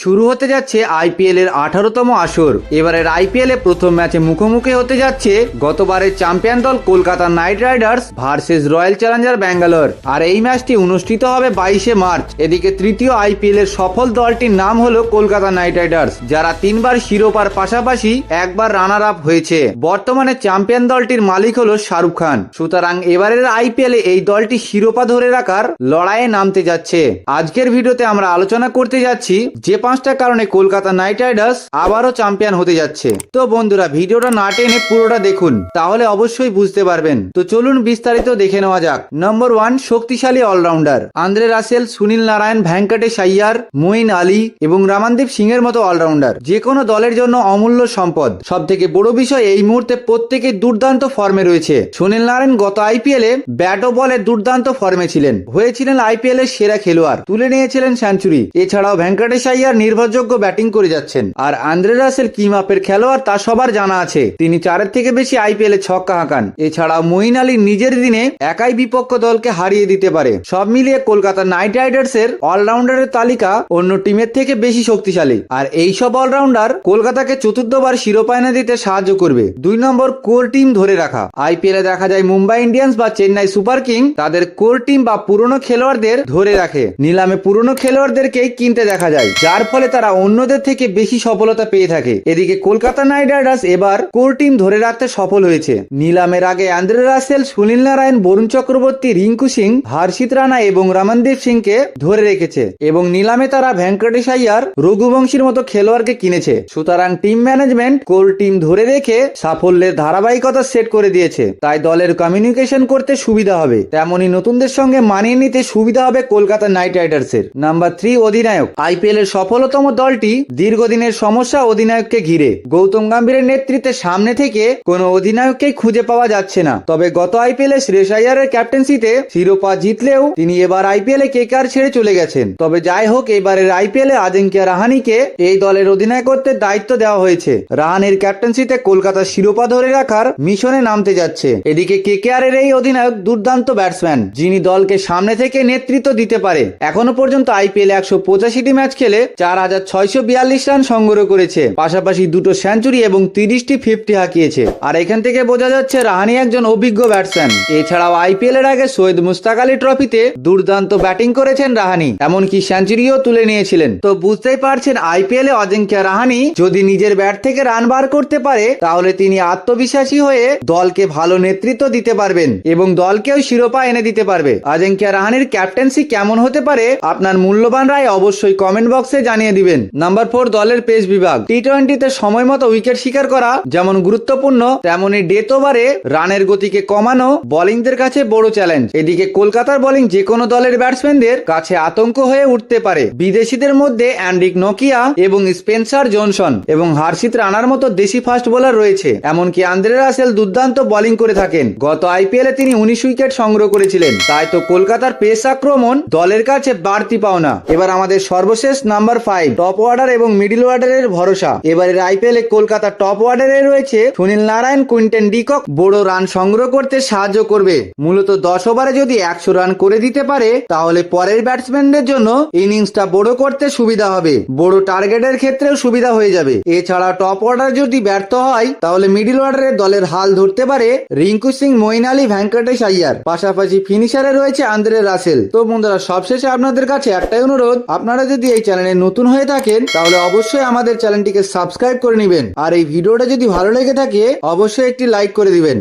শুরু হতে যাচ্ছে আইপিএল এর আঠারোতম আসর। এবারের আইপিএল এ প্রথম ম্যাচে মুখোমুখি হতে যাচ্ছে গতবারের চ্যাম্পিয়ন দল Kolkata Knight Riders versus Royal Challenger Bangalore. আর এই ম্যাচটি অনুষ্ঠিত হবে বাইশে মার্চ। এদিকে তৃতীয় আইপিএল এর সফল দলটির নাম হলো কলকাতা নাইট রাইডার্স, যারা তিনবার শিরোপার পাশাপাশি একবার রানার আপ হয়েছে। বর্তমানে চ্যাম্পিয়ন দলটির মালিক হলো শাহরুখ খান। সুতরাং এবারের আইপিএল এ এই দলটি শিরোপা ধরে রাখার লড়াইয়ে নামতে যাচ্ছে। আজকের ভিডিওতে আমরা আলোচনা করতে যাচ্ছি যে পাঁচটা কারণে কলকাতা নাইট রাইডার্স আবারও চ্যাম্পিয়ন হতে যাচ্ছে। তো বন্ধুরা, ভিডিওটা না টেনে পুরোটা দেখুন, তাহলে অবশ্যই বুঝতে পারবেন। তো চলুন বিস্তারিত দেখে নেওয়া যাক। নম্বর ওয়ান শক্তিশালী allrounder. Andre Russell, Sunil Narine, Venkatesh Iyer Moeen Ali এবং রামানদীপ সিং এর মতো অলরাউন্ডার। যে কোনো দলের জন্য অমূল্য সম্পদ। সব থেকে বড় বিষয়, এই মুহূর্তে প্রত্যেকে দুর্দান্ত ফর্মে রয়েছে। সুনীল নারায়ণ গত আইপিএল এ ব্যাট ও বলে দুর্দান্ত ফর্মে ছিলেন। হয়েছিলেন আইপিএল এর সেরা খেলোয়াড়। তুলে নিয়েছিলেন সেঞ্চুরি। এছাড়াও ভেঙ্কটেশ আইয়ার নির্ভরযোগ্য ব্যাটিং করে যাচ্ছেন। আর আন্দ্রে রাসেল কি মাপের খেলোয়াড় তা সবার জানা আছে। তিনি চারের থেকে বেশি আইপিএল এ ছক্কা হাঁকান। এছাড়াও মঈন আলী নিজের দিনে একাই বিপক্ষ দলকে হারিয়ে দিতে পারে। সব মিলিয়ে কলকাতা নাইট রাইডার্স এর অলরাউন্ডারের তালিকা অন্য টিমের থেকে বেশি শক্তিশালী। আর এই সব অলরাউন্ডার কলকাতাকে চতুর্থবার শিরোপা এনে দিতে সাহায্য করবে। দুই নম্বর কোর টিম ধরে রাখা। আইপিএল দেখা যায় মুম্বাই ইন্ডিয়ান্স বা চেন্নাই সুপার কিং তাদের কোর টিম বা পুরনো খেলোয়াড়দের ধরে রাখে। নিলামে পুরনো খেলোয়াড়দেরকেই কিনতে দেখা যায়। যার ফলে তারা অন্যদের থেকে বেশি সফলতা পেয়ে থাকে। এদিকে কলকাতা নাইট রাইডার্স এবার কোর টিম ধরে রাখতে সফল হয়েছে। নিলামের আগে আন্দ্রে রাসেল, সুনীল নারায়ণ, বরুণ চক্রবর্তী, রিঙ্কু সিং, হর্ষিত রানা এবং রমনদীপ সিংকে ধরে রেখেছে। এবং নিলামে তারা ভেঙ্কটেশ আইয়ার রঘুবংশীর মতো খেলোয়াড়কে কিনেছে। সুতরাং টিম ম্যানেজমেন্ট কোর টিম ধরে রেখে সাফল্যের ধারাবাহিকতা সেট করে দিয়েছে। তাই দলের কমিউনিকেশন করতে সুবিধা হবে। তেমনি নতুনদের সঙ্গে মানিয়ে নিতে সুবিধা হবে কলকাতা নাইট রাইডার্স এর নাম্বার থ্রি অধিনায়ক। আইপিএল এর সফলতম দলটি দীর্ঘদিনের সমস্যা অধিনায়ককে ঘিরে। গৌতম গম্ভীরের নেতৃত্বে সামনে থেকে কোনো অধিনায়ককেই খুঁজে পাওয়া যাচ্ছে না। তবে গত আইপিএল এ শ্রেষ আইয়ারের ক্যাপ্টেন্সিতে শিরোপা জিতলেও তিনি এবার আইপিএল এ কেকার ছেড়ে চলে গেছেন। তবে যাই হোক, এবারের আইপিএল এ আজিঙ্ক্য রাহানিকে এই দলের অধিনায়কত্বের দায়িত্ব দেওয়া হয়েছে। রাহানের ক্যাপ্টেন্সিতে কলকাতা শিরোপা ধরে রাখার মিশনে নামতে যাচ্ছে। এদিকে কেকেআর এর এই অধিনায়ক দুর্দান্ত ব্যাটসম্যান, যিনি দলকে সামনে থেকে নেতৃত্ব দিতে পারে। এখনও পর্যন্ত আইপিএল একশো পঁচাশিটি ম্যাচ খেলে চার হাজার ছয়শো বিয়াল্লিশ রান সংগ্রহ করেছে। পাশাপাশি দুটো সেঞ্চুরি এবং তিরিশটি ফিফটি হাঁকিয়েছে। আর এখান থেকে বোঝা যাচ্ছে, রাহানি একজন অভিজ্ঞ ব্যাটসম্যান। এছাড়াও আইপিএল এর আগে সৈয়দ মুস্তাক আলী ট্রফিতে দুর্দান্ত ব্যাটিং করেছেন রাহানি, এমনকি সেঞ্চুরিও তুলে নিয়েছিলেন। তো বুঝতেই পারছেন, আইপিএল এ অজিঙ্ক্য রাহানি যদি নিজের ব্যাট থেকে রান বার করতে পারে, তাহলে তিনি আত্মবিশ্বাসী হয়ে দলকে ভালো নেতৃত্ব দিতে পারবেন এবং দলকেও শিরোপা এনে দিতে পারবে। অজিঙ্ক্য রাহানির ক্যাপ্টেন্সি কেমন হতে পারে, আপনার মূল্যবান রায় অবশ্যই কমেন্ট বক্সে জানিয়ে দিবেন। নাম্বার ফোর দলের পেস বিভাগ। টি টোয়েন্টিতে সময় মতো উইকেট শিকার করা যেমন গুরুত্বপূর্ণ, তেমনি ডেথ ওভারে রানের গতিকে কমানো বোলিংদের কাছে বড় চ্যালেঞ্জ এদিকে কলকাতার বোলিং যে কোনো দলের ব্যাটসম্যানদের কাছে আতঙ্ক হয়ে উঠতে পারে। বিদেশিদের মধ্যে অ্যান্ড্রিক নোকিয়া এবং স্পেন্সার জনসন এবং হার্ষিত রানার মতো দেশি ফাস্ট বোলার রয়েছে। এমনকি আন্দ্রে রাসেল দুর্দান্ত বোলিং করে থাকেন। গত আইপিএল তিনি উনিশ উইকেট সংগ্রহ করেছিলেন। তাই তো কলকাতার পেস আক্রমণ দলের কাছে বাড়তি পাওনা। এবার আমাদের সর্বশেষ নাম্বার ফাইভ টপ অর্ডার এবং মিডিল অর্ডারের ভরসা। এবারের আইপিএল এ কলকাতা টপ অর্ডারে রয়েছে Sunil Narine, Quinton de Kock. বড় রান সংগ্রহ করতে সাহায্য করবে। মূলত দশ ওভারে যদি একশো রান করে দিতে পারে, তাহলে পরের ব্যাটসম্যানদের জন্য ইনিংসটা বড় করতে সুবিধা হবে। বড় টার্গেটের ক্ষেত্রেও সুবিধা হয়ে যাবে। এছাড়া টপ অর্ডার যদি ব্যর্থ হয়, তাহলে মিডিল অর্ডারে দলের হাল ধরতে পারে রিঙ্কু সিং, মঈন আলী, ভেঙ্কটেশ আইয়ার। পাশাপাশি ফিনিশারে রয়েছে আন্দ্রে রাসেল। তো বন্ধুরা, সবশেষে আপনাদের কাছে একটাই অনুরোধ, আপনারা যদি এই চ্যানেলে নতুন হয়ে থাকেন, তাহলে অবশ্যই আমাদের চ্যানেলটিকে সাবস্ক্রাইব করে নেবেন। আর এই ভিডিওটা যদি ভালো লেগে থাকে, অবশ্যই একটি লাইক করে দিবেন।